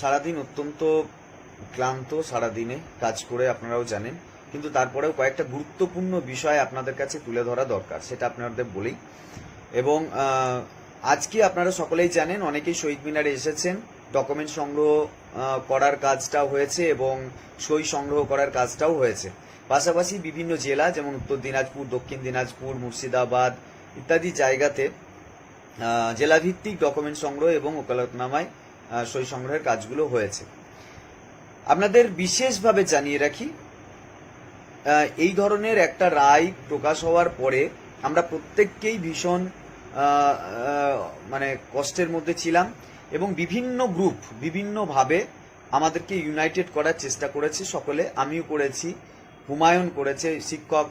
সারাদিন অত্যন্ত ক্লান্ত সারাদিনে, কাজ করে আপনারাও জানেন। কিন্তু তারপরেও কয়েকটা গুরুত্বপূর্ণ বিষয় আপনাদের কাছে তুলে ধরা দরকার, সেটা আপনাদের বলি। এবং আজকে আপনারা সকলেই জানেন, অনেকেই শহীদ মিনারে এসেছেন, ডকুমেন্ট সংগ্রহ করার কাজটাও হয়েছে এবং সই সংগ্রহ করার কাজটাও হয়েছে। পাশাপাশি বিভিন্ন জেলা, যেমন উত্তর দিনাজপুর, দক্ষিণ দিনাজপুর, মুর্শিদাবাদ ইত্যাদি জায়গাতে জেলাভিত্তিক ডকুমেন্ট সংগ্রহ এবং ওকালতনামায় সই সংগ্রহের কাজগুলো হয়েছে। আপনাদের বিশেষভাবে জানিয়ে রাখি এই ধরনের একটা রায় প্রকাশ হওয়ার পরে আমরা প্রত্যেককেই ভীষণ মানে কষ্টের মধ্যে ছিলাম এবং বিভিন্ন গ্রুপ বিভিন্নভাবে আমাদেরকে ইউনাইটেড করার চেষ্টা করেছে সকলে। আমিও করেছি, হুমায়ুন করেছে, শিক্ষক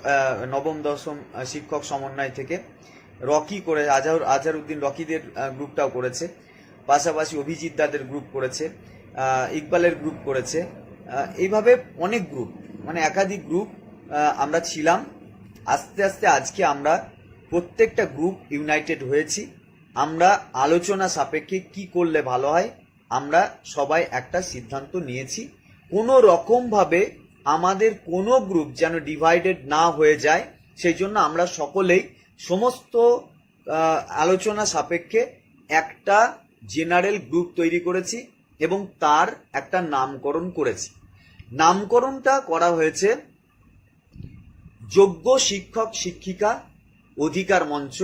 নবম, দশম শিক্ষক সমন্বয় থেকে। রকি করে, আজহার, আজহারউদ্দিন রকিদের গ্রুপটাও করেছে। পাশাপাশি অভিজিৎ দাদের গ্রুপ করেছে ইকবালের গ্রুপ করেছে। এইভাবে অনেক গ্রুপ মানে একাধিক গ্রুপ আমরা ছিলাম। আস্তে আস্তে আজকে আমরা প্রত্যেকটা গ্রুপ ইউনাইটেড হয়েছি। আমরা আলোচনা সাপেক্ষে কি করলে ভালো হয়, আমরা সবাই একটা সিদ্ধান্ত নিয়েছি। কোনো রকমভাবে আমাদের কোনো গ্রুপ যেন ডিভাইডেড না হয়ে যায়, সেই জন্য আমরা সকলেই সমস্ত আলোচনা সাপেক্ষে একটা জেনারেল গ্রুপ তৈরি করেছি এবং তার একটা নামকরণ করেছি। নামকরণটা করা হয়েছে যোগ্য শিক্ষক শিক্ষিকা অধিকার মঞ্চ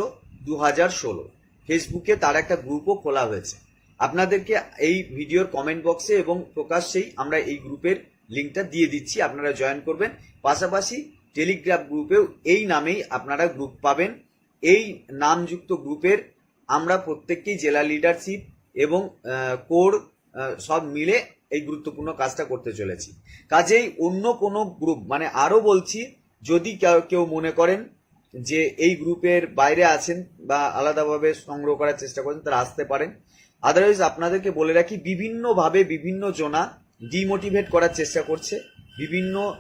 দু হাজার ষোলো। ফেসবুকে তার একটা গ্রুপও খোলা হয়েছে। আপনাদেরকে এই ভিডিওর কমেন্ট বক্সে এবং প্রকাশ্যেই আমরা এই গ্রুপের লিঙ্কটা দিয়ে দিচ্ছি, আপনারা জয়েন করবেন। পাশাপাশি টেলিগ্রাম গ্রুপেও এই নামেই আপনারা গ্রুপ পাবেন। এই নামযুক্ত গ্রুপের আমরা প্রত্যেককেই জেলা লিডারশিপ এবং কোর সব মিলে এই গুরুত্বপূর্ণ কাজটা করতে চলেছি। কাজেই অন্য কোনো গ্রুপ মানে আরও বলছি, যদি কেউ- মনে করেন যে এই গ্রুপের বাইরে আছেন বা আলাদাভাবে সংগ্রহ করার চেষ্টা করেন, তারা আসতে পারেন। আদারওয়াইজ আপনাদেরকে বলে রাখি, বিভিন্নভাবে বিভিন্ন জনা ডিমোটিভেট করার চেষ্টা করছে। বিভিন্ন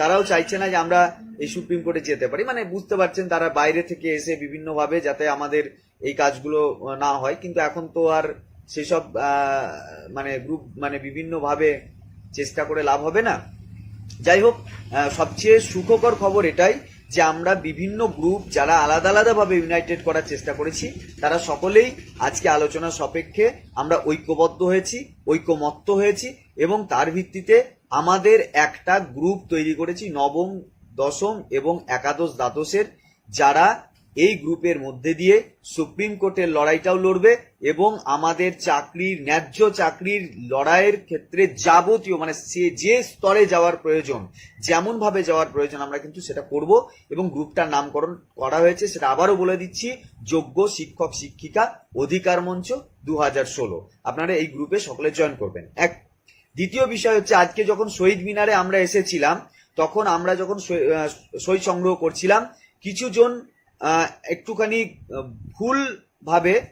তারাও চাইছে না যে আমরা এই সুপ্রিম কোর্টে যেতে পারি। মানে বুঝতে পারছেন তারা বাইরে থেকে এসে বিভিন্নভাবে যাতে আমাদের এই কাজগুলো না হয়। কিন্তু এখন তো আর সেসব মানে গ্রুপ মানে বিভিন্নভাবে চেষ্টা করে লাভ হবে না। যাই হোক সবচেয়ে সুখকর খবর এটাই যে আমরা বিভিন্ন গ্রুপ যারা আলাদা আলাদাভাবে ইউনাইটেড করার চেষ্টা করেছি, তারা সকলেই আজকে আলোচনা সাপেক্ষে আমরা ঐক্যবদ্ধ হয়েছি ঐক্যমত্ত হয়েছি এবং তার ভিত্তিতে আমাদের একটা গ্রুপ তৈরি করেছি, নবম, দশম এবং একাদশ দ্বাদশের, যারা এই গ্রুপের মধ্যে দিয়ে সুপ্রিম কোর্টের লড়াইটাও লড়বে এবং আমাদের চাকরির, ন্যায্য চাকরির লড়াইয়ের ক্ষেত্রে যাবতীয় মানে সে যে স্তরে যাওয়ার প্রয়োজন, যেমন ভাবে যাওয়ার প্রয়োজন আমরা কিন্তু সেটা করব এবং গ্রুপটার নামকরণ করা হয়েছে, সেটা আবারও বলে দিচ্ছি, যোগ্য শিক্ষক শিক্ষিকা অধিকার মঞ্চ দু হাজার ষোলো। আপনারা এই গ্রুপে সকলে জয়েন করবেন। এক দ্বিতীয় বিষয় হচ্ছে, আজকে যখন শহীদ মিনারে আমরা এসেছিলাম, তখন আমরা যখন সই- সংগ্রহ করছিলাম কিছু জন একটুখানি ভুলভাবে ভুল ভাবে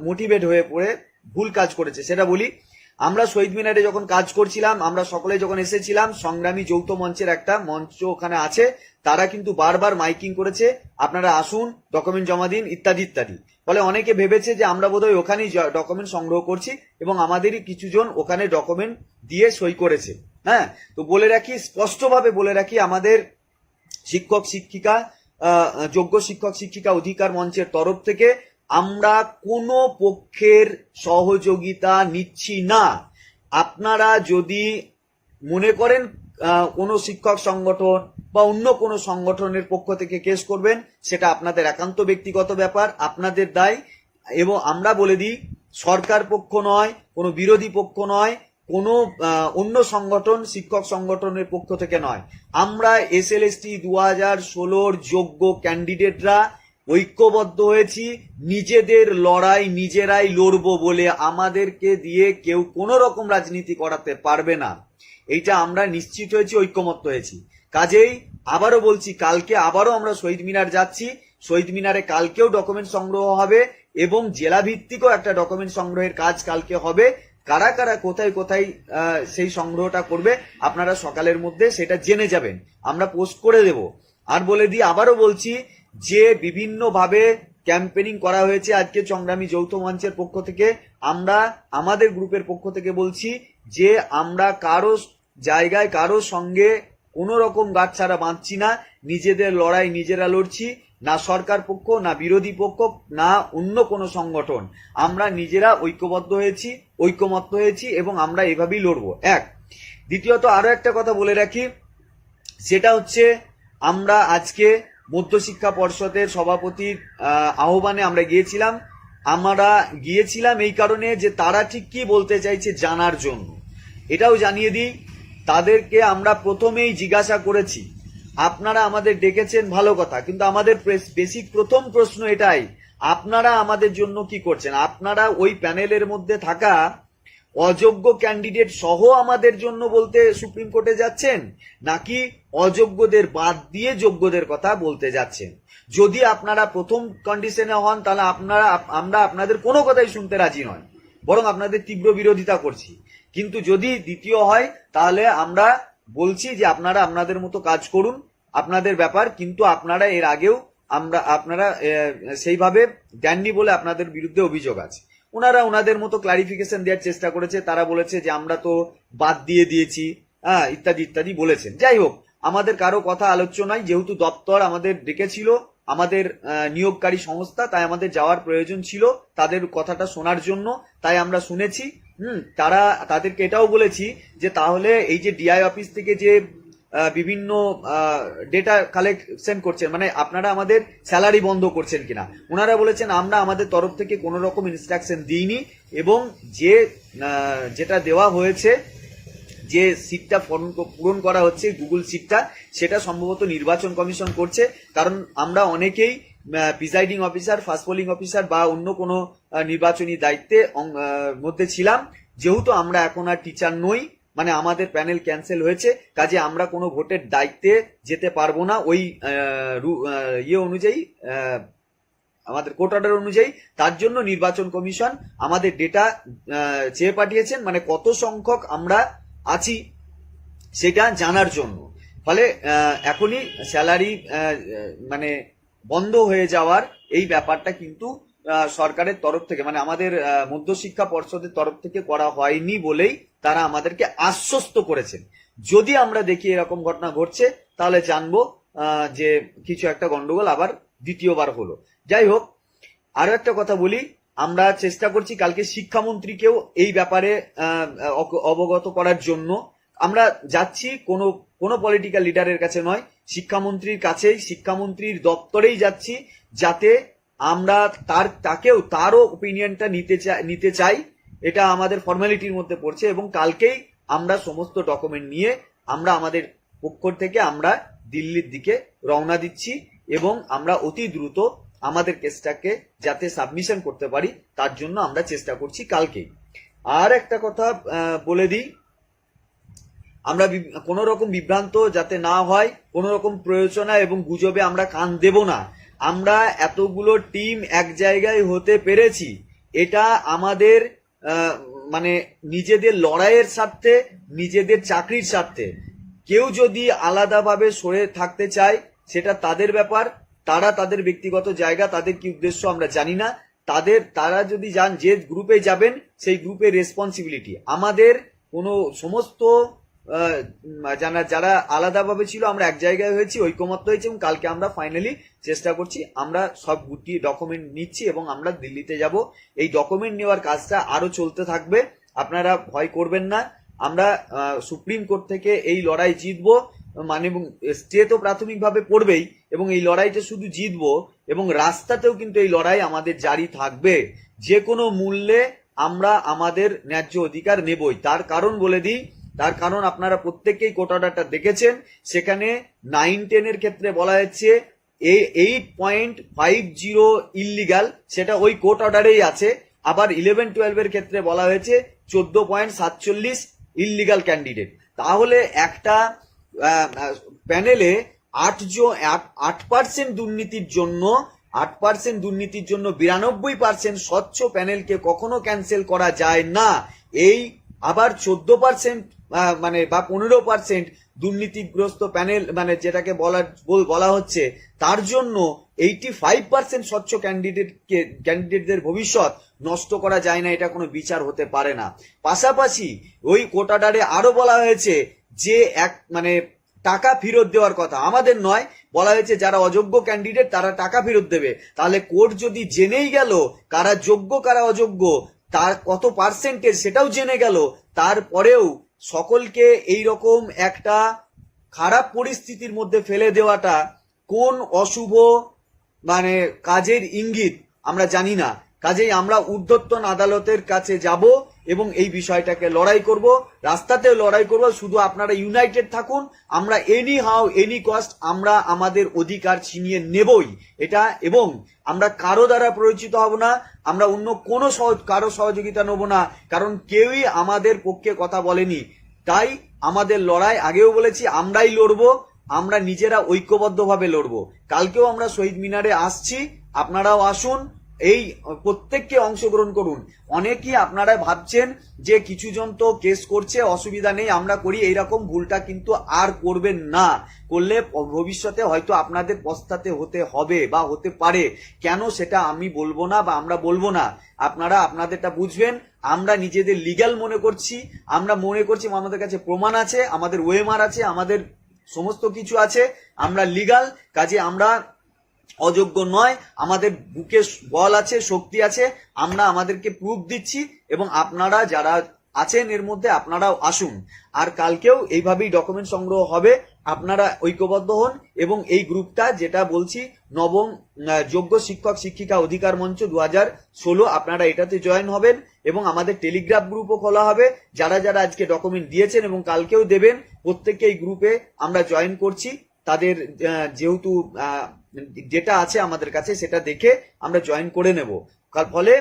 মোটিভেট হয়ে পড়ে, ভুল কাজ করেছে। সেটা বলি আমরা শহীদ মিনারে যখন কাজ করছিলাম, আমরা সকলে যখন এসেছিলাম, সংগ্রামী যৌথ মঞ্চের একটা মঞ্চ ওখানে আছে। তারা কিন্তু বারবার মাইকিং করেছে, আপনারা আসুন ডকুমেন্ট জমা দিন, ইত্যাদি ইত্যাদি। ফলে অনেকে ভেবেছে যে আমরা বোধহয় ওখানেই ডকুমেন্ট সংগ্রহ করছি এবং আমাদেরই কিছুজন ওখানে ডকুমেন্ট দিয়ে সই করেছে। হ্যাঁ? তো বলে রাখি, স্পষ্টভাবে বলে রাখি, আমাদের শিক্ষক শিক্ষিকা যোগ্য শিক্ষক শিক্ষিকা অধিকার মঞ্চের তরফ থেকে আমরা কোনো পক্ষের সহযোগিতা নিচ্ছি না। আপনারা যদি মনে করেন কোনো শিক্ষক সংগঠন বা অন্য কোনো সংগঠনের পক্ষ থেকে কেস করবেন, সেটা আপনাদের একান্ত ব্যক্তিগত ব্যাপার, আপনাদের দায়। এবং আমরা বলে দিই, সরকার পক্ষ নয়, কোনো বিরোধী পক্ষ নয়, কোনো অন্য সংগঠন, শিক্ষক সংগঠনের পক্ষ থেকে নয়। আমরা এস এল এস টি দু হাজার ষোলোর যোগ্য ক্যান্ডিডেটরা ঐক্যবদ্ধ হয়েছি, নিজেদের লড়াই নিজেরাই লড়বো বলে আমাদেরকে দিয়ে কেউ কোনো রকম রাজনীতি করাতে পারবে না। এইটা আমরা নিশ্চিত হয়েছি, ঐক্যমত্য হয়েছি। কাজেই আবারও বলছি, কালকে আবারও আমরা শহীদ মিনার যাচ্ছি। শহীদ মিনারে কালকেও ডকুমেন্ট সংগ্রহ হবে এবং জেলা ভিত্তিকও একটা ডকুমেন্ট সংগ্রহের কাজ কালকে হবে। কারা কারা কোথায় কোথায় সেই সংগ্রহটা করবে আপনারা সকালের মধ্যে সেটা জেনে যাবেন। আমরা পোস্ট করে দেব। আর বলে দিই, আবারও বলছি যে বিভিন্নভাবে ক্যাম্পেনিং করা হয়েছে আজকে সংগ্রামী যৌথ মঞ্চের পক্ষ থেকে, আমরা আমাদের গ্রুপের পক্ষ থেকে বলছি যে আমরা কারও জায়গায়, কারও সঙ্গে কোনো রকম গাছ ছাড়া বাঁধছি না, নিজেদের লড়াই নিজেরা লড়ছি, না সরকার পক্ষ, না বিরোধী পক্ষ, না অন্য কোনো সংগঠন। আমরা নিজেরা ঐক্যবদ্ধ হয়েছি, ঐক্যমত্য হয়েছি এবং আমরা এভাবেই লড়বো। এক। দ্বিতীয়ত আরও একটা কথা বলে রাখি, সেটা হচ্ছে আমরা আজকে মধ্যশিক্ষা পর্ষদের সভাপতির আহ্বানে আমরা গিয়েছিলাম। আমরা গিয়েছিলাম এই কারণে যে তারা ঠিক কি বলতে চাইছে জানার জন্য। এটাও জানিয়ে দিই, তাদেরকে আমরা প্রথমেই জিজ্ঞাসা করেছি, আপনারা আমাদের ডেকেছেন ভালো কথা, কিন্তু আমাদের বেসিক প্রথম প্রশ্ন এটাই, আপনারা আমাদের জন্য কি করছেন? আপনারা ওই প্যানেলের মধ্যে থাকা অযোগ্য ক্যান্ডিডেট সহ আমাদের জন্য বলতে সুপ্রিম কোর্টে যাচ্ছেন, নাকি অযোগ্যদের বাদ দিয়ে যোগ্যদের কথা বলতে যাচ্ছেন? যদি আপনারা প্রথম কন্ডিশনে হন, তাহলে আপনারা, আমরা আপনাদের কোনো কথাই শুনতে রাজি নয়। বরং আপনাদের তীব্র বিরোধিতা করছি। কিন্তু যদি দ্বিতীয় হয়, তাহলে আমরা বলছি যে আপনারা আপনাদের মতো কাজ করুন, আপনাদের ব্যাপার, কিন্তু আপনারা এর আগেও আমরা, আপনারা সেইভাবে দেননি বলে আপনাদের বিরুদ্ধে অভিযোগ আছে। ওনারা ওনাদের মতো ক্লারিফিকেশন দেওয়ার চেষ্টা করেছে। তারা বলেছে যে, আমরা তো বাদ দিয়ে দিয়েছি। হ্যাঁ ইত্যাদি ইত্যাদি বলেছেন। যাই হোক, আমাদের কারও কথা আলোচ্য যেহেতু দপ্তর আমাদের ডেকেছিল, আমাদের নিয়োগকারী সংস্থা, তাই আমাদের যাওয়ার প্রয়োজন ছিল তাদের কথাটা শোনার জন্য। তাই আমরা শুনেছি। হুম, তারা, তাদেরকে এটাও বলেছি যে, তাহলে এই যে ডিআই অফিস থেকে যে বিভিন্ন ডেটা কালেকশন করছেন। মানে আপনারা আমাদের স্যালারি বন্ধ করছেন কিনা। ওনারা বলেছেন, আমরা আমাদের তরফ থেকে কোনো রকম ইনস্ট্রাকশন দিইনি এবং যে যেটা দেওয়া হয়েছে, যে সিটটা পূরণ করা হচ্ছে গুগল সিটটা সেটা সম্ভবত নির্বাচন কমিশন করছে। কারণ আমরা অনেকেই presiding officer first polling officer বা অন্য কোনো নির্বাচনী দায়িত্বে মধ্যে ছিলাম। যেহেতু আমরা এখন আর টিচার নই মানে আমাদের প্যানেল ক্যান্সেল হয়েছে, কাজে আমরা কোনো ভোটের দায়িত্বে যেতে পারব না। ওই ইয়ে অনুযায়ী আমাদের কোর্ট অর্ডার অনুযায়ী, তার জন্য নির্বাচন কমিশন আমাদের ডেটা চেয়ে পাঠিয়েছেন মানে কত সংখ্যক আমরা আছি সেটা জানার জন্য। ফলে এখনই স্যালারি মানে বন্ধ হয়ে যাওয়ার এই ব্যাপারটা কিন্তু সরকারের তরফ থেকে মানে আমাদের মধ্যশিক্ষা পর্ষদের তরফ থেকে করা হয়নি বলেই তারা আমাদেরকে আশ্বস্ত করেছেন। যদি আমরা দেখি এরকম ঘটনা ঘটছে, তাহলে জানব যে কিছু একটা গন্ডগোল আবার দ্বিতীয়বার হলো। যাই হোক, আরও একটা কথা বলি, আমরা চেষ্টা করছি কালকে শিক্ষামন্ত্রীকেও এই ব্যাপারে অবগত করার জন্য। আমরা যাচ্ছি কোনো কোনো পলিটিক্যাল লিডারের কাছে নয়, শিক্ষামন্ত্রীর কাছেই, শিক্ষামন্ত্রীর দপ্তরেই যাচ্ছি, যাতে আমরা তার, তাকেও, তারও ওপিনিয়নটা নিতে চাই নিতে চাই। এটা আমাদের ফর্মালিটির মধ্যে পড়ছে এবং কালকেই আমরা সমস্ত ডকুমেন্ট নিয়ে আমরা আমাদের পক্ষ থেকে আমরা দিল্লির দিকে রওনা দিচ্ছি এবং আমরা অতি দ্রুত আমাদের কেসটাকে যাতে সাবমিশন করতে পারি, তার জন্য আমরা চেষ্টা করছি কালকেই। আর একটা কথা বলে দিই, আমরা কোনো রকম বিভ্রান্ত যাতে না হয় কোনো রকম প্রয়োজনা এবং গুজবে আমরা কান দেব না। আমরা এতগুলো টিম এক জায়গায় হতে পেরেছি। এটা আমাদের মানে নিজেদের লড়াইয়ের স্বার্থে, নিজেদের চাকরির স্বার্থে। কেউ যদি আলাদাভাবে সরে থাকতে চায়, সেটা তাদের ব্যাপার। তারা তাদের ব্যক্তিগত জায়গা, তাদের কি উদ্দেশ্য আমরা জানি না। তাদের, তারা যদি যান, যে গ্রুপে যাবেন, সেই গ্রুপের রেসপন্সিবিলিটি আমাদের কোনো সমস্ত যারা যারা আলাদাভাবে ছিল, আমরা এক জায়গায় হয়েছি, ঐকমত্য হয়েছে এবং কালকে আমরা ফাইনালি চেষ্টা করছি, আমরা সব গুটি ডকুমেন্ট নিচ্ছি এবং আমরা দিল্লিতে যাব। এই ডকুমেন্ট নেওয়ার কাজটা আরও চলতে থাকবে। আপনারা ভয় করবেন না। আমরা সুপ্রিম কোর্ট থেকে এই লড়াই জিতবো। মানে এবং স্টে তো প্রাথমিকভাবে পড়বেই, এবং এই লড়াইটা শুধু জিতবো, এবং রাস্তাতেও কিন্তু এই লড়াই আমাদের জারি থাকবে। যে কোনো মূল্যে আমরা আমাদের ন্যায্য অধিকার নেবই। তার কারণ বলে দিই তার কারণ আপনারা প্রত্যেকেই কোর্ট অর্ডারটা দেখেছেন। সেখানে নাইন টেনের ক্ষেত্রে বলা এই eight point five zero illegal সেটা ওই কোর্ট অর্ডারেই আছে। আবার ইলেভেন টুয়েলভের ক্ষেত্রে বলা হয়েছে, চোদ্দ পয়েন্ট সাতচল্লিশ ইলিগাল ক্যান্ডিডেট তাহলে একটা প্যানেলে আট আট পার্সেন্ট দুর্নীতির জন্য, আট পার্সেন্ট দুর্নীতির জন্য বিরানব্বই পার্সেন্ট স্বচ্ছ প্যানেলকে কখনো ক্যান্সেল করা যায় না। এই আবার চোদ্দ পার্সেন্ট মানে বা পনেরো পার্সেন্ট দুর্নীতিগ্রস্ত প্যানেল মানে যেটাকে বলা বলা হচ্ছে, তার জন্য এইটি ফাইভ পার্সেন্ট স্বচ্ছ ক্যান্ডিডেটকে ক্যান্ডিডেটদের ভবিষ্যৎ নষ্ট করা যায় না, এটা কোনো বিচার হতে পারে না। পাশাপাশি ওই কোটাডারে আরও বলা হয়েছে যে এক মানে টাকা ফেরত দেওয়ার কথা। আমাদের নয়, বলা হয়েছে যারা অযোগ্য ক্যান্ডিডেট তারা টাকা ফেরত দেবে। তাহলে কোর্ট যদি জেনেই গেল কারা যোগ্য, কারা অযোগ্য, তার কত পার্সেন্টেজ সেটাও জেনে গেল, তারপরেও সকলকে এই রকম একটা খারাপ পরিস্থিতির মধ্যে ফেলে দেওয়াটা কোন অশুভ মানে কাজের ইঙ্গিত আমরা জানি না। কাজেই আমরা ঊর্ধ্বতন আদালতের কাছে যাব এবং এই বিষয়টাকে লড়াই করব, রাস্তাতেও লড়াই করব, শুধু আপনারা ইউনাইটেড থাকুন, আমরা এনি হাউ এনি কস্ট আমরা আমাদের অধিকার ছিনিয়ে নেবই। এটা এবং আমরা কারও দ্বারা পরিচিত হব না, আমরা অন্য কোনো কারও সহযোগিতা নেব না, কারণ কেউই আমাদের পক্ষে কথা বলেনি। তাই আমাদের লড়াই, আগেও বলেছি, আমরাই লড়বো, আমরা নিজেরা ঐক্যবদ্ধভাবে লড়বো। কালকেও আমরা শহীদ মিনারে আসছি, আপনারাও আসুন এই প্রত্যেককে অংশগ্রহণ করুন। অনেকেই আপনারা ভাবছেন যে কিছু জন তো কেস করছে, অসুবিধা নেই, আমরা করি, এইরকম ভুলটা কিন্তু আর করবেন না। করলে ভবিষ্যতে হয়তো আপনাদের পস্তাতে হতে হবে বা হতে পারে। কেন সেটা আমি বলব না বা আমরা বলব না? আপনারা আপনাদেরটা বুঝবেন। আমরা নিজেদের লিগ্যাল মনে করছি। আমরা মনে করছি আমাদের কাছে প্রমাণ আছে, আমাদের ওয়েমার আছে, আমাদের সমস্ত কিছু আছে। আমরা লিগাল কাজে আমরা অযোগ্য নয়, আমাদের বুকে বল আছে, শক্তি আছে, আমরা আমাদেরকে প্রুফ দিচ্ছি এবং আপনারা যারা আছেন এর মধ্যে আপনারাও আসুন। আর কালকেও এইভাবেই ডকুমেন্ট সংগ্রহ হবে, আপনারা ঐক্যবদ্ধ হন এবং এই গ্রুপটা যেটা বলছি, নবম যোগ্য শিক্ষক শিক্ষিকা অধিকার মঞ্চ দু হাজার ষোলো, আপনারা এটাতে জয়েন হবেন এবং আমাদের টেলিগ্রাফ গ্রুপও খোলা হবে। যারা যারা আজকে ডকুমেন্ট দিয়েছেন এবং কালকেও দেবেন, প্রত্যেককে এই গ্রুপে আমরা জয়েন করছি। তাদের যেহেতু ডেটা আছে আমাদের কাছে সেটা দেখে আমরা জয়েন করে নেব। কার ফলে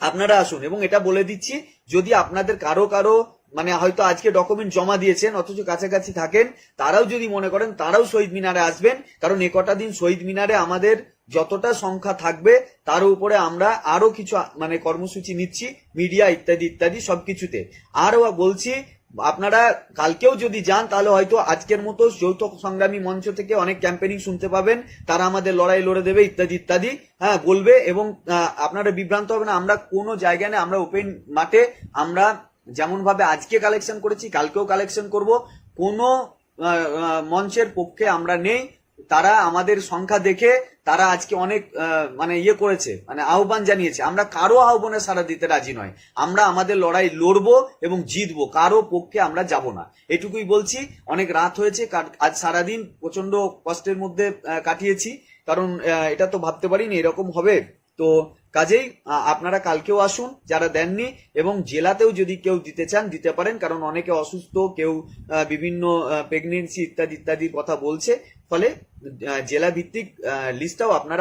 আপনারা আসুন এবং এটা বলে দিচ্ছি, যদি আপনাদের কারও কারও মানে হয়তো আজকে ডকুমেন্ট জমা দিয়েছেন, অথচ কাছাকাছি থাকেন, তারাও যদি মনে করেন তারাও শহীদ মিনারে আসবেন, কারণ এ কটা দিন শহীদ মিনারে আমাদের যতটা সংখ্যা থাকবে, তার উপরে আমরা আরও কিছু মানে কর্মসূচি নিচ্ছি মিডিয়া ইত্যাদি ইত্যাদি সবকিছুতে। আরও বলছি আপনারা কালকেও যদি যান, তাহলে হয়তো আজকের মতো যৌথ সংগ্রামী মঞ্চ থেকে অনেক ক্যাম্পেনিং শুনতে পাবেন। তারা আমাদের লড়াই লড়ে দেবে, ইত্যাদি ইত্যাদি। হ্যাঁ বলবে এবং আপনারা বিভ্রান্ত হবে না। আমরা কোনো জায়গায় না, আমরা ওপেন মাঠে, আমরা যেমন ভাবে আজকে কালেকশন করেছি, কালকেও কালেকশন করব। কোনো মঞ্চের পক্ষে আমরা নেই। তারা আমাদের সংখ্যা দেখে তারা আজকে অনেক মানে ইয়ে করেছে মানে আহ্বান জানিয়েছে। আমরা কারও আহ্বানে সারা দিতে রাজি নয়। আমরা আমাদের লড়াই লড়বো এবং জিতবো, কারও পক্ষে আমরা যাব না। এটুকুই বলছি, অনেক রাত হয়েছে আজ সারাদিন প্রচণ্ড কষ্টের মধ্যে কাটিয়েছি, কারণ এটা তো ভাবতে পারিনি এরকম হবে। তো কাজেই আপনারা কালকেও আসুন, যারা দেননি, এবং জেলাতেও যদি কেউ দিতে চান, দিতে পারেন, কারণ অনেকে অসুস্থ, কেউ বিভিন্ন প্রেগনেন্সি ইত্যাদি ইত্যাদির কথা বলছে। ফলে জেলা ভিত্তিক লিস্টটাও আপনারা